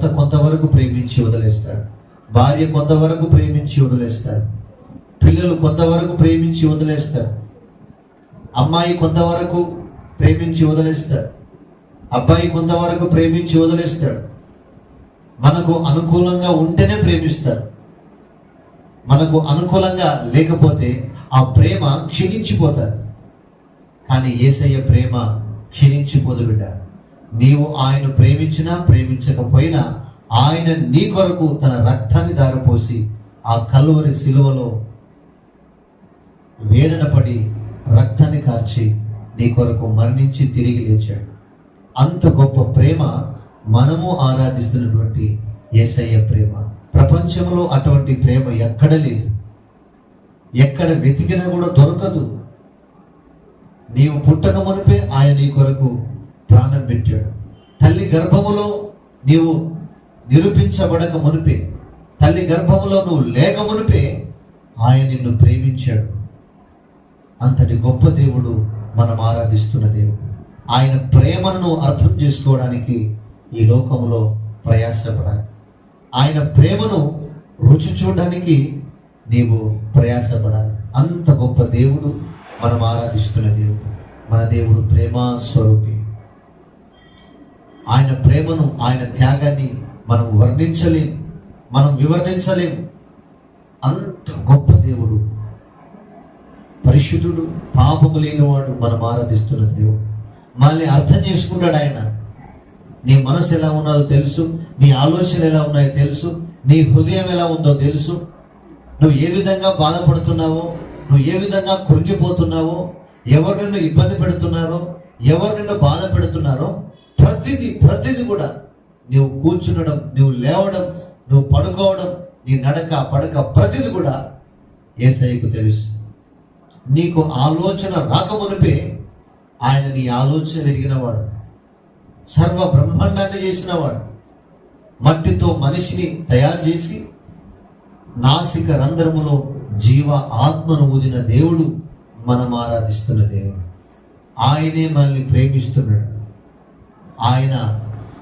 భర్త కొంతవరకు ప్రేమించి వదిలేస్తాడు. భార్య కొంతవరకు ప్రేమించి వదిలేస్తారు పిల్లలు కొంతవరకు ప్రేమించి వదిలేస్తారు అమ్మాయి కొంతవరకు ప్రేమించి వదిలేస్తారు అబ్బాయి కొంతవరకు ప్రేమించి వదిలేస్తాడు. మనకు అనుకూలంగా ఉంటేనే ప్రేమిస్తారు మనకు అనుకూలంగా లేకపోతే ఆ ప్రేమ క్షీణించిపోతుంది. కానీ ఏసయ్య ప్రేమ క్షీణించిపోదు బిడ్డ. నీవు ఆయన ప్రేమించినా ప్రేమించకపోయినా ఆయన నీ కొరకు తన రక్తాన్ని దారపోసి ఆ కలువరి సిలువలో వేదన పడి రక్తాన్ని కార్చి నీ కొరకు మరణించి తిరిగి లేచాడు. అంత గొప్ప ప్రేమ మనము ఆరాధిస్తున్నటువంటి ఏసయ్య ప్రేమ. ప్రపంచంలో అటువంటి ప్రేమ ఎక్కడ లేదు. ఎక్కడ వెతికినా కూడా దొరకదు. నీవు పుట్టక మునిపే ఆయన నీ కొరకు ప్రాణం పెట్టాడు. తల్లి గర్భములో నీవు నిరూపించబడక మునిపే తల్లి గర్భములో నువ్వు లేక మునిపే ఆయన నిన్ను ప్రేమించాడు. అంతటి గొప్ప దేవుడు మనం ఆరాధిస్తున్న దేవుడు. ఆయన ప్రేమను అర్థం చేసుకోవడానికి ఈ లోకంలో ప్రయాసపడాలి. ఆయన ప్రేమను రుచి చూడడానికి నీవు ప్రయాసపడాలి. అంత గొప్ప దేవుడు మనం ఆరాధిస్తున్న దేవుడు. మన దేవుడు ప్రేమ స్వరూపి. ఆయన ప్రేమను ఆయన త్యాగాన్ని మనం వర్ణించలేం మనం వివరించలేం అంత గొప్ప దేవుడు. పరిశుద్ధుడు పాపము లేనివాడు మనం ఆరాధిస్తున్న దేవుడు. మనల్ని అర్థం చేసుకుంటాడు ఆయన. నీ మనసు ఎలా ఉన్నదో తెలుసు నీ ఆలోచన ఎలా ఉన్నాయో తెలుసు నీ హృదయం ఎలా ఉందో తెలుసు. నువ్వు ఏ విధంగా బాధపడుతున్నావో నువ్వు ఏ విధంగా కృంగిపోతున్నావో ఎవరు నిన్ను ఇబ్బంది పెడుతున్నారో ఎవరు నిన్ను బాధ పెడుతున్నారో ప్రతిదీ ప్రతిదీ కూడా నువ్వు కూర్చునడం నువ్వు లేవడం నువ్వు పడుకోవడం నీ నడక పడక ప్రతిదీ కూడా ఏసైకు తెలుసు. నీకు ఆలోచన రాకమునిపే ఆయన నీ ఆలోచన ఎరిగినవాడు. సర్వ బ్రహ్మాండాన్ని చేసినవాడు. మట్టితో మనిషిని తయారు చేసి నాసిక రంధ్రములో జీవ ఆత్మను ఊదిన దేవుడు మనం ఆరాధిస్తున్న దేవుడు. ఆయనే మనల్ని ప్రేమిస్తున్నాడు. ఆయన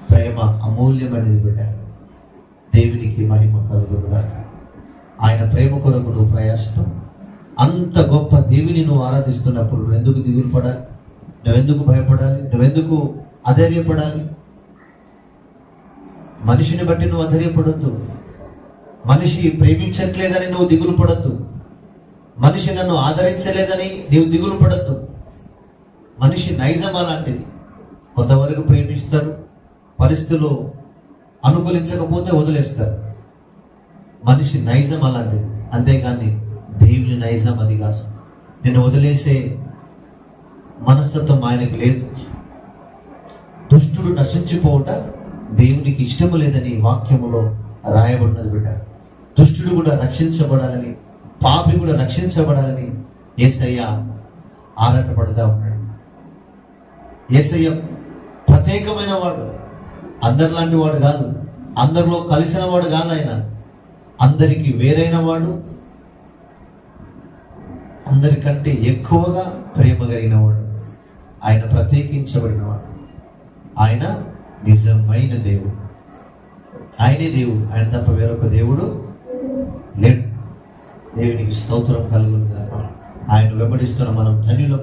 ప్రేమ అమూల్యమైనది బిడ్డ దేవునికి మహిమ కలుగునుగా ఆయన ప్రేమ కొరకు నువ్వు ప్రయాసం అంత గొప్ప దేవిని నువ్వు ఆరాధిస్తున్నప్పుడు నువ్వు ఎందుకు దిగులు పడాలి? నువ్వెందుకు భయపడాలి? నువ్వెందుకు అధైర్యపడాలి? మనిషిని బట్టి నువ్వు అధైర్యపడద్దు. మనిషి ప్రేమించట్లేదని నువ్వు దిగులు పడద్దు. మనిషి నన్ను ఆదరించలేదని నీవు దిగులు పడద్దు. మనిషి నైజం అలాంటిది. కొంతవరకు ప్రేమిస్తారు పరిస్థితులు అనుకూలించకపోతే వదిలేస్తారు. మనిషి నైజం అలాంటిది. అంతేగాని దేవుని నైజం అది కాదు. నేను వదిలేసే మనస్తత్వం ఆయనకు లేదు. దుష్టుడు నశించిపోవుట దేవునికి ఇష్టము లేదని వాక్యములో రాయబడినది బిడ్డ. దుష్టుడు కూడా రక్షించబడాలని పాపి కూడా రక్షించబడాలని ఏసయ్య ఆరాటపడతా ఉన్నాడు. ఏసయ్య ప్రత్యేకమైన వాడు. అందరిలాంటి వాడు కాదు. అందరిలో కలిసిన వాడు కాదు ఆయన. అందరికి వేరైన వాడు. అందరికంటే ఎక్కువగా ప్రేమ కలిగిన వాడు. ఆయన ప్రత్యేకించబడినవాడు. ఆయన నిజమైన దేవుడు. ఆయనే దేవుడు. ఆయన తప్ప వేరొక దేవుడు లేడు. దేవునికి స్తోత్రం కలుగుతుంది ఆయన వెంబడిస్తున్న మనం ధనిలో